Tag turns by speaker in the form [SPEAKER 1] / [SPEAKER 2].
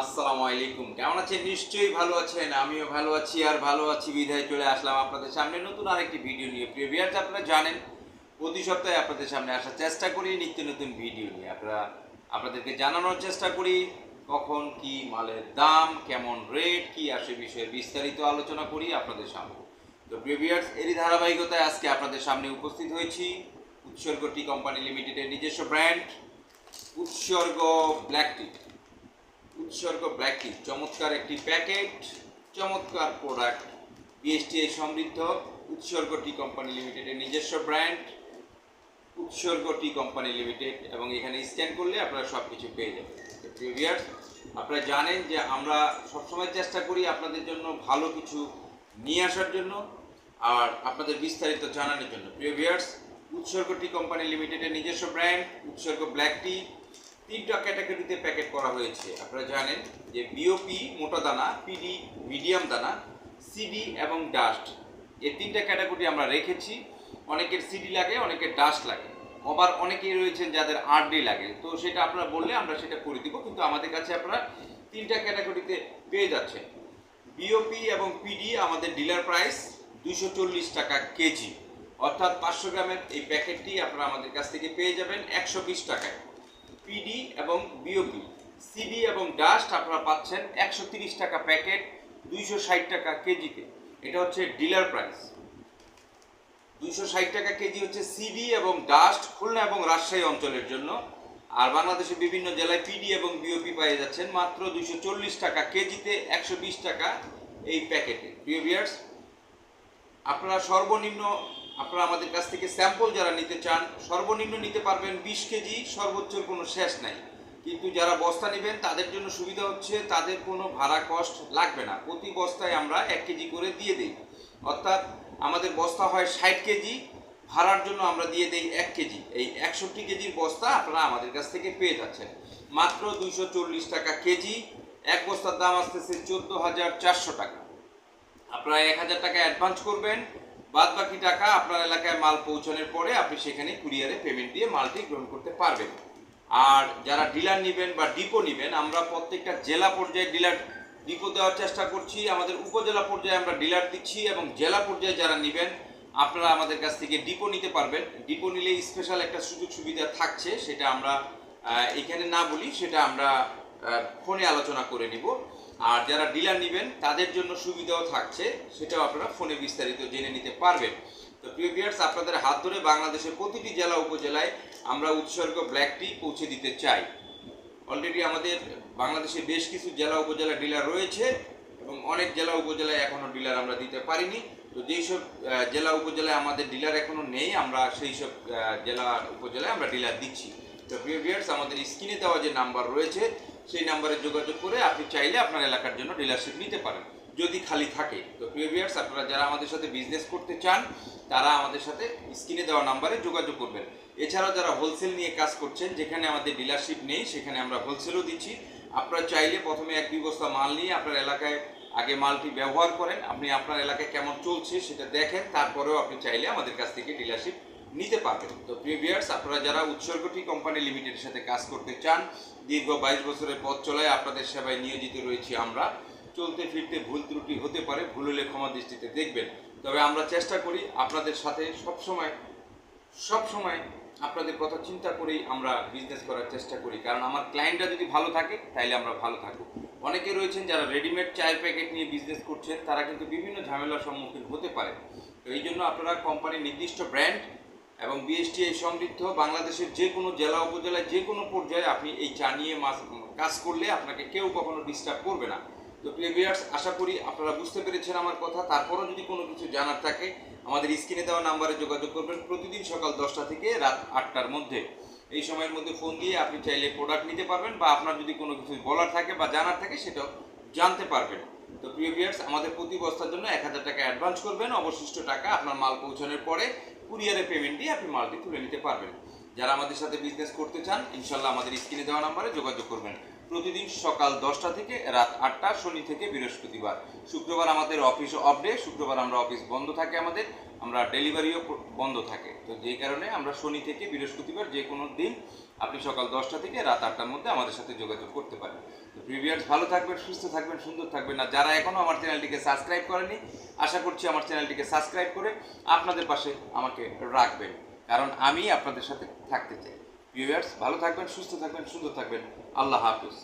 [SPEAKER 1] আসসালামু আলাইকুম। কেমন আছেন? নিশ্চয়ই ভালো আছেন। আমিও ভালো আছি আর ভালো আছি। বিধায় চলে আসলাম আপনাদের সামনে নতুন আরেকটি ভিডিও নিয়ে। প্রিয় ভিউয়ার্স, আপনারা জানেন, প্রতি সপ্তাহে আপনাদের সামনে আসার চেষ্টা করি, নিত্য নতুন ভিডিও নিয়ে। আপনারা, আপনাদেরকে জানানোর চেষ্টা করি, কখন কি মালের দাম, কেমন রেট কি আসে বিষয়ে বিস্তারিত আলোচনা করি আপনাদের সামনে। তো প্রিয় ভিউয়ার্স, এরই ধারাবাহিকতায় আজকে আপনাদের সামনে উপস্থিত হয়েছি উৎসর্গ টি কোম্পানি লিমিটেডের নিজস্ব ব্র্যান্ড, উৎসর্গ ব্ল্যাক টি উৎসর্গ ব্ল্যাক চমৎকার একটি প্যাকেট, চমৎকার প্রোডাক্ট। বিএসটিআই সমৃদ্ধ উৎসর্গ টি কোম্পানি লিমিটেডের নিজস্ব ব্র্যান্ড। উৎসর্গ টি কোম্পানি লিমিটেড এবং এখানে স্ক্যান করলে আপনারা সব কিছু পেয়ে যাবেন। প্রিভিয়ার্স আপনারা জানেন যে আমরা সবসময় চেষ্টা করি আপনাদের জন্য ভালো কিছু নিয়ে আসার জন্য আর আপনাদের বিস্তারিত জানানোর জন্য। প্রিভিয়ার্স উৎসর্গ টি কোম্পানি লিমিটেডের নিজস্ব ব্র্যান্ড, উৎসর্গ ব্ল্যাক টি তিনটা ক্যাটাগরিতে প্যাকেট করা হয়েছে। আপনারা জানেন যে বিওপি মোটা দানা পিডি মিডিয়াম দানা সিডি এবং ডাস্ট এই তিনটা ক্যাটাগরি আমরা রেখেছি। অনেকের সিডি লাগে, অনেকের ডাস্ট লাগে। আবার অনেকেই রয়েছেন যাদের আরডি লাগে। তো সেটা আপনারা বললে আমরা সেটা করে দিব, কিন্তু আমাদের কাছে আপনারা তিনটা ক্যাটাগরিতে পেয়ে যাচ্ছেন। বিওপি এবং পিডি আমাদের ডিলার প্রাইস দুশো চল্লিশ টাকা কেজি। অর্থাৎ পাঁচশো গ্রামের এই প্যাকেটটি আপনারা আমাদের কাছ থেকে পেয়ে যাবেন একশো বিশ টাকায়। পিডি এবং বিওপি সিডি এবং ডাস্ট আপনারা পাচ্ছেন একশো টাকা প্যাকেট, দুইশো ষাট টাকা কেজিতে। এটা হচ্ছে ডিলার প্রাইস দুইশো ষাট টাকা কেজি হচ্ছে সিডি এবং ডাস্ট খুলনা এবং রাজশাহী অঞ্চলের জন্য। আর বাংলাদেশের বিভিন্ন জেলায় পিডি এবং বিওপি পেয়ে যাচ্ছেন মাত্র দুইশো চল্লিশ টাকা কেজিতে, একশো বিশ টাকা এই প্যাকেটে। ভিয়ার্স আপনারা সর্বনিম্ন আপনারা আমাদের কাছ থেকে স্যাম্পল যারা নিতে চান, সর্বনিম্ন নিতে পারবেন বিশ কেজি সর্বোচ্চর কোনো শেষ নাই। কিন্তু যারা বস্তা নেবেন, তাদের জন্য সুবিধা হচ্ছে তাদের কোনো ভাড়া কস্ট লাগবে না। প্রতি বস্তায় আমরা এক কেজি করে দিয়ে দিই। অর্থাৎ আমাদের বস্তা হয় ষাট কেজি, ভাড়ার জন্য আমরা দিয়ে দিই এক কেজি। এই একষট্টি কেজির বস্তা আপনারা আমাদের কাছ থেকে পেয়ে যাচ্ছেন। মাত্র দুইশো চল্লিশ টাকা কেজি, এক বস্তার দাম আসতেছে চোদ্দ হাজার চারশো টাকা। আপনারা এক হাজার টাকা অ্যাডভান্স করবেন বাদ বাকি টাকা আপনার এলাকায় মাল পৌঁছানোর পরে আপনি সেখানে কুরিয়ারে পেমেন্ট দিয়ে মালটি গ্রহণ করতে পারবেন। আর যারা ডিলার নেবেন বা ডিপো নেবেন, আমরা প্রত্যেকটা জেলা পর্যায়ে ডিলার ডিপো দেওয়ার চেষ্টা করছি। আমাদের উপজেলা পর্যায়ে আমরা ডিলার দিচ্ছি এবং জেলা পর্যায়ে যারা নেবেন, আপনারা আমাদের কাছ থেকে ডিপো নিতে পারবেন। ডিপো নিলে স্পেশাল একটা সুযোগ সুবিধা থাকছে, সেটা আমরা এখানে না বলি, সেটা আমরা ফোনে আলোচনা করে নিব। আর যারা ডিলার নেবেন, তাদের জন্য সুবিধাও থাকছে, সেটাও আপনারা ফোনে বিস্তারিত জেনে নিতে পারবেন। তো প্রিয় ভিউয়ার্স আপনাদের হাত ধরে বাংলাদেশের প্রতিটি জেলা, উপজেলায় আমরা উৎসর্গ ব্ল্যাক টি পৌঁছে দিতে চাই। অলরেডি আমাদের বাংলাদেশে বেশ কিছু জেলা, উপজেলা ডিলার রয়েছে এবং অনেক জেলা, উপজেলায় এখনও ডিলার আমরা দিতে পারিনি। তো যেই সব জেলা, উপজেলায় আমাদের ডিলার এখনও নেই, আমরা সেই সব জেলা, উপজেলায় আমরা ডিলার দিচ্ছি। তো প্রিয় ভিউয়ার্স আমাদের স্ক্রিনে দেওয়া যে নাম্বার রয়েছে সেই নাম্বারে যোগাযোগ করে আপনি চাইলে আপনার এলাকার জন্য ডিলারশিপ নিতে পারেন। যদি খালি থাকে, তো প্রিভিয়ার্স আপনারা যারা আমাদের সাথে বিজনেস করতে চান, তারা আমাদের সাথে স্ক্রিনে দেওয়া নাম্বারে যোগাযোগ করবেন। এছাড়াও যারা হোলসেল নিয়ে কাজ করছেন, যেখানে আমাদের ডিলারশিপ নেই, সেখানে আমরা হোলসেলও দিচ্ছি। আপনারা চাইলে প্রথমে এক দুই বস্তা মাল নিয়ে আপনার এলাকায় আগে মালটি ব্যবহার করেন। আপনি আপনার এলাকায় কেমন চলছে সেটা দেখেন, তারপরেও আপনি চাইলে আমাদের কাছ থেকে ডিলারশিপ নিতে পারবেন তো প্রিভিয়ার্স আপনারা যারা উৎসর্গটি কোম্পানি লিমিটেডের সাথে কাজ করতে চান, দীর্ঘ বাইশ বছরের পথ চলায় আপনাদের সেবায় নিয়োজিত রয়েছি আমরা। চলতে ফিরতে ভুল ত্রুটি হতে পারে, ভুল হলে ক্ষমা দৃষ্টিতে দেখবেন। তবে আমরা চেষ্টা করি আপনাদের সাথে সবসময় সব সময় আপনাদের কথা চিন্তা করেই আমরা বিজনেস করার চেষ্টা করি। কারণ আমার ক্লায়েন্টরা যদি ভালো থাকে, তাইলে আমরা ভালো থাকব। অনেকে রয়েছেন যারা রেডিমেড চায়ের প্যাকেট নিয়ে বিজনেস করছেন, তারা কিন্তু বিভিন্ন ঝামেলার সম্মুখীন হতে পারে। তো এই জন্য আপনারা কোম্পানির নির্দিষ্ট ব্র্যান্ড এবং বিএসটিআই সমৃদ্ধ বাংলাদেশের যে কোনো জেলা, উপজেলায় যে কোনো পর্যায়ে আপনি এই চা নিয়ে মাস- কাজ করলে আপনাকে কেউ কখনো ডিস্টার্ব করবে না। তো প্রিয় ভিউয়ার্স আশা করি আপনারা বুঝতে পেরেছেন আমার কথা। তারপরও যদি কোনো কিছু জানার থাকে, আমাদের স্ক্রিনে দেওয়া নাম্বারে যোগাযোগ করবেন প্রতিদিন সকাল দশটা থেকে রাত আটটার মধ্যে। এই সময়ের মধ্যে ফোন দিয়ে আপনি চাইলে প্রোডাক্ট নিতে পারবেন বা আপনার যদি কোনো কিছু বলার থাকে বা জানার থাকে, সেটাও জানতে পারবেন। তো প্রিয় ভিউয়ার্স আমাদের প্রতি বস্তার জন্য এক হাজার টাকা অ্যাডভান্স করবেন। অবশিষ্ট টাকা আপনার মাল পৌঁছানোর পরে কুরিয়ারে পেমেন্ট দিয়ে আপনি মালটি তুলে নিতে পারবেন। যারা আমাদের সাথে বিজনেস করতে চান ইনশাল্লাহ আমাদের স্ক্রিনে দেওয়া নাম্বারে যোগাযোগ করবেন। প্রতিদিন সকাল দশটা থেকে রাত আটটা, শনি থেকে বৃহস্পতিবার। শুক্রবার আমাদের অফিস অফ ডে শুক্রবার আমরা অফিস বন্ধ থাকে আমাদের, আমরা ডেলিভারিও বন্ধ থাকে। তো যেই কারণে আমরা শনি থেকে বৃহস্পতিবার যে কোনো দিন আপনি সকাল দশটা থেকে রাত আটটার মধ্যে আমাদের সাথে যোগাযোগ করতে পারেন। তো প্রিভিয়ার্স ভালো থাকবেন, সুস্থ থাকবেন, সুন্দর থাকবেন। আর যারা এখনও আমার চ্যানেলটিকে সাবস্ক্রাইব করেনি, আশা করছি আমার চ্যানেলটিকে সাবস্ক্রাইব করে আপনাদের পাশে আমাকে রাখবেন। কারণ আমি আপনাদের সাথে থাকতে চাই। ভিউয়ার্স ভালো থাকবেন, সুস্থ থাকবেন, সুন্দর থাকবেন। আল্লাহ হাফিজ।